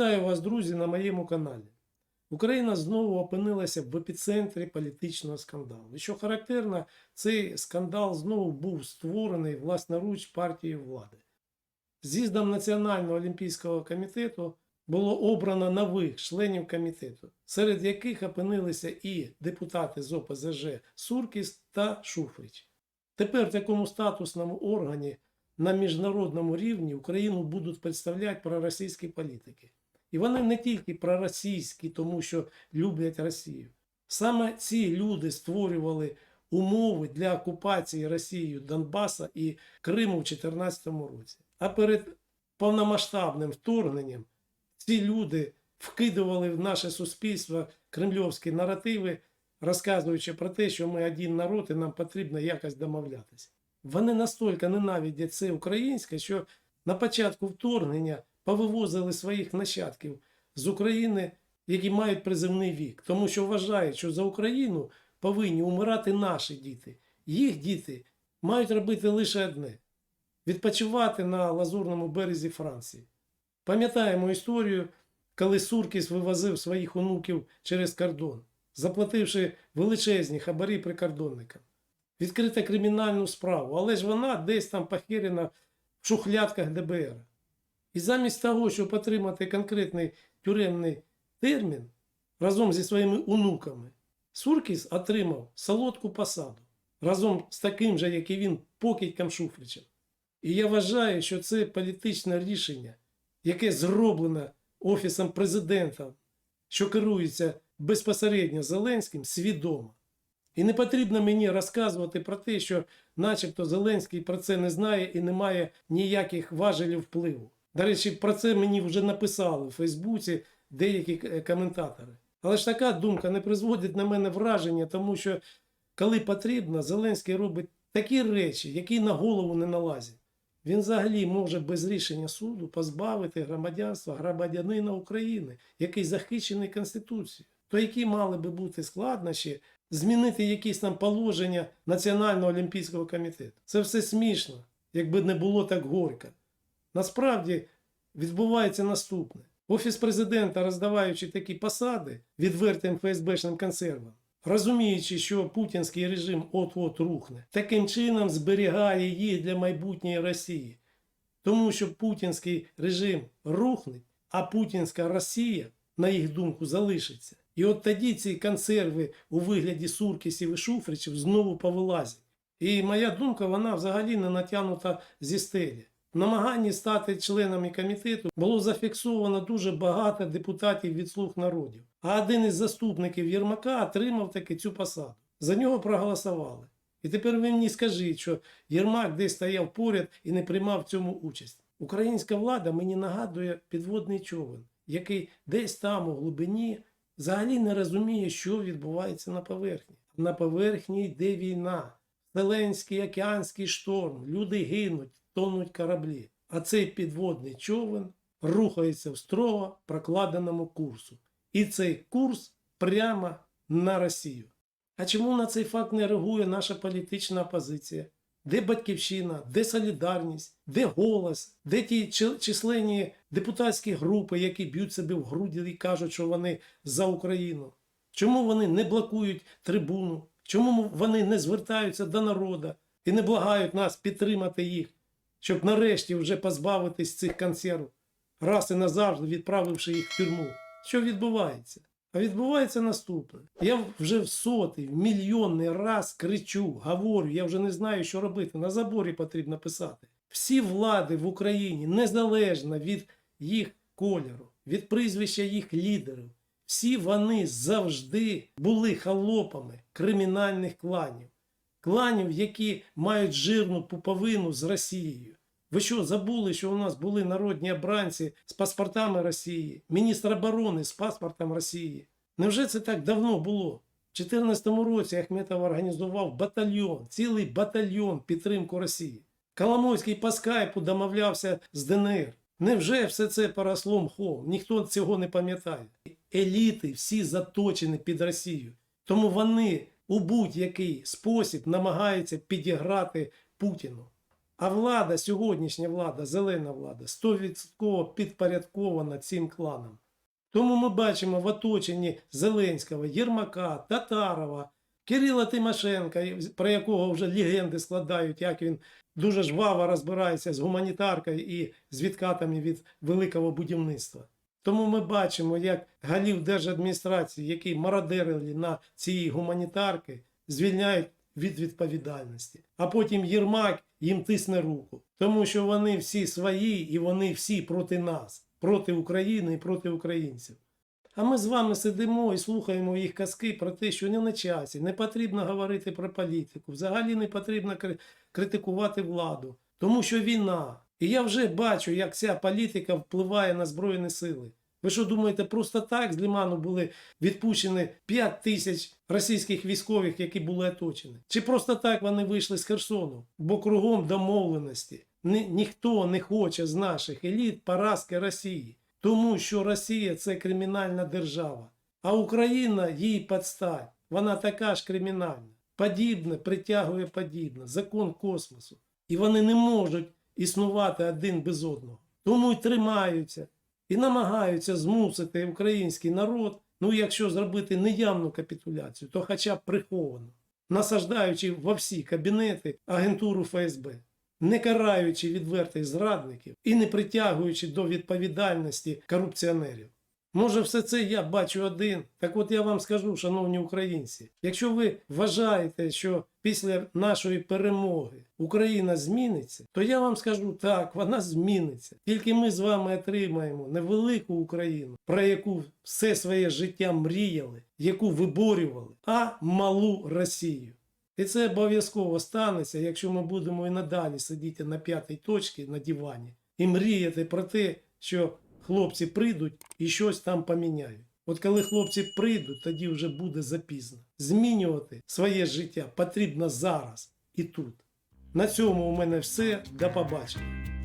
Вітаю вас, друзі, на моєму каналі. Україна знову опинилася в епіцентрі політичного скандалу. І що характерно, цей скандал знову був створений власноруч партією влади. З'їздом Національного олімпійського комітету було обрано нових членів комітету, серед яких опинилися і депутати з ОПЗЖ Суркіс та Шуфрич. Тепер в такому статусному органі на міжнародному рівні Україну будуть представляти проросійські політики. І вони не тільки проросійські, тому що люблять Росію. Саме ці люди створювали умови для окупації Росією Донбаса і Криму в 2014 році. А перед повномасштабним вторгненням ці люди вкидували в наше суспільство кремльовські наративи, розказуючи про те, що ми один народ і нам потрібно якось домовлятися. Вони настільки ненавидять це українське, що на початку вторгнення повивозили своїх нащадків з України, які мають приземний вік, тому що вважають, що за Україну повинні умирати наші діти. Їх діти мають робити лише одне відпочивати на лазурному березі Франції. Пам'ятаємо історію, коли Суркіс вивозив своїх онуків через кордон, заплативши величезні хабарі прикордонникам. Відкрити кримінальну справу, але ж вона десь там похерена в шухлядках ДБР. І замість того, щоб отримати конкретний тюремний термін разом зі своїми онуками, Суркіс отримав солодку посаду разом з таким же, як і він, покидьком Шуфричем. І я вважаю, що це політичне рішення, яке зроблено Офісом президента, що керується безпосередньо Зеленським, свідомо. І не потрібно мені розказувати про те, що начебто Зеленський про це не знає і не має ніяких важелів впливу. До речі, про це мені вже написали в Фейсбуці деякі е, коментатори. Але ж така думка не призводить на мене враження, тому що коли потрібно, Зеленський робить такі речі, які на голову не налазять. Він взагалі може без рішення суду позбавити громадянства громадянина України, який захищений Конституцією. То які мали би бути складнощі змінити якісь там положення Національного олімпійського комітету? Це все смішно, якби не було так горько. Насправді відбувається наступне: Офіс президента, роздаваючи такі посади відвертим ФСБшним консервам, розуміючи, що путінський режим от-от рухне, таким чином зберігає їх для майбутньої Росії. Тому що путінський режим рухне, а путінська Росія, на їх думку, залишиться. І от тоді ці консерви у вигляді Суркісів і Шуфричів знову повилазять. І моя думка, вона взагалі не натягнута зі стелі. Намаганні стати членами комітету було зафіксовано дуже багато депутатів від слуг народів. А один із заступників Єрмака отримав таки цю посаду. За нього проголосували. І тепер ви мені скажіть, що Єрмак десь стояв поряд і не приймав в цьому участь. Українська влада мені нагадує підводний човен, який десь там у глибині взагалі не розуміє, що відбувається на поверхні. На поверхні йде війна, Вселенський океанський шторм, люди гинуть, тонуть кораблі. А цей підводний човен рухається в строго прокладеному курсу. І цей курс прямо на Росію. А чому на цей факт не реагує наша політична опозиція? Де батьківщина, де солідарність, де голос, де ті численні депутатські групи, які б'ють себе в груді і кажуть, що вони за Україну? Чому вони не блокують трибуну? Чому вони не звертаються до народу і не благають нас підтримати їх, щоб нарешті вже позбавитись цих консерв, раз і назавжди відправивши їх в тюрму? Що відбувається? А відбувається наступне. Я вже в сотий, в мільйонний раз кричу, говорю, я вже не знаю, що робити. На заборі потрібно писати. Всі влади в Україні, незалежно від їх кольору, від прізвища їх лідерів, всі вони завжди були холопами кримінальних кланів. Кланів, які мають жирну пуповину з Росією. Ви що, забули, що у нас були народні обранці з паспортами Росії, міністр оборони з паспортом Росії? Невже це так давно було? В 2014 році Ахметов організував батальйон, цілий батальйон підтримку Росії. Коломойський по скайпу домовлявся з ДНР. Невже все це поросло мхом? Ніхто цього не пам'ятає. Еліти всі заточені під Росію. Тому вони у будь-який спосіб намагаються підіграти Путіну. А влада, сьогоднішня влада, зелена влада, 100% підпорядкована цим кланам. Тому ми бачимо в оточенні Зеленського, Єрмака, Татарова, Кирила Тимошенка, про якого вже легенди складають, як він дуже жваво розбирається з гуманітаркою і з відкатами від великого будівництва. Тому ми бачимо, як голів держадміністрації, які мародерили на ці гуманітарки, звільняють від відповідальності. А потім Єрмак їм тисне руку, тому що вони всі свої і вони всі проти нас, проти України і проти українців. А ми з вами сидимо і слухаємо їх казки про те, що не на часі, не потрібно говорити про політику, взагалі не потрібно критикувати владу, тому що війна. І я вже бачу, як ця політика впливає на Збройні сили. Ви що думаєте, просто так з Ліману були відпущені 5 тисяч російських військових, які були оточені? Чи просто так вони вийшли з Херсону? Бо кругом домовленості. Ні, ніхто не хоче з наших еліт поразки Росії, тому що Росія це кримінальна держава, а Україна їй підстать. Вона така ж кримінальна. Подібне притягує подібне, закон космосу. І вони не можуть існувати один без одного. Тому й тримаються і намагаються змусити український народ, ну якщо зробити неявну капітуляцію, то хоча б приховано, насаждаючи во всі кабінети агентуру ФСБ, не караючи відвертих зрадників і не притягуючи до відповідальності корупціонерів. Може, все це я бачу один. Так от я вам скажу, шановні українці, якщо ви вважаєте, що після нашої перемоги Україна зміниться, то я вам скажу так, вона зміниться. Тільки ми з вами отримаємо не велику Україну, про яку все своє життя мріяли, яку виборювали, а малу Росію. І це обов'язково станеться, якщо ми будемо і надалі сидіти на п'ятій точці на дивані і мріяти про те, що хлопці прийдуть і щось там поміняють. От коли хлопці прийдуть, тоді вже буде запізно. Змінювати своє життя потрібно зараз і тут. На цьому у мене все. До побачення.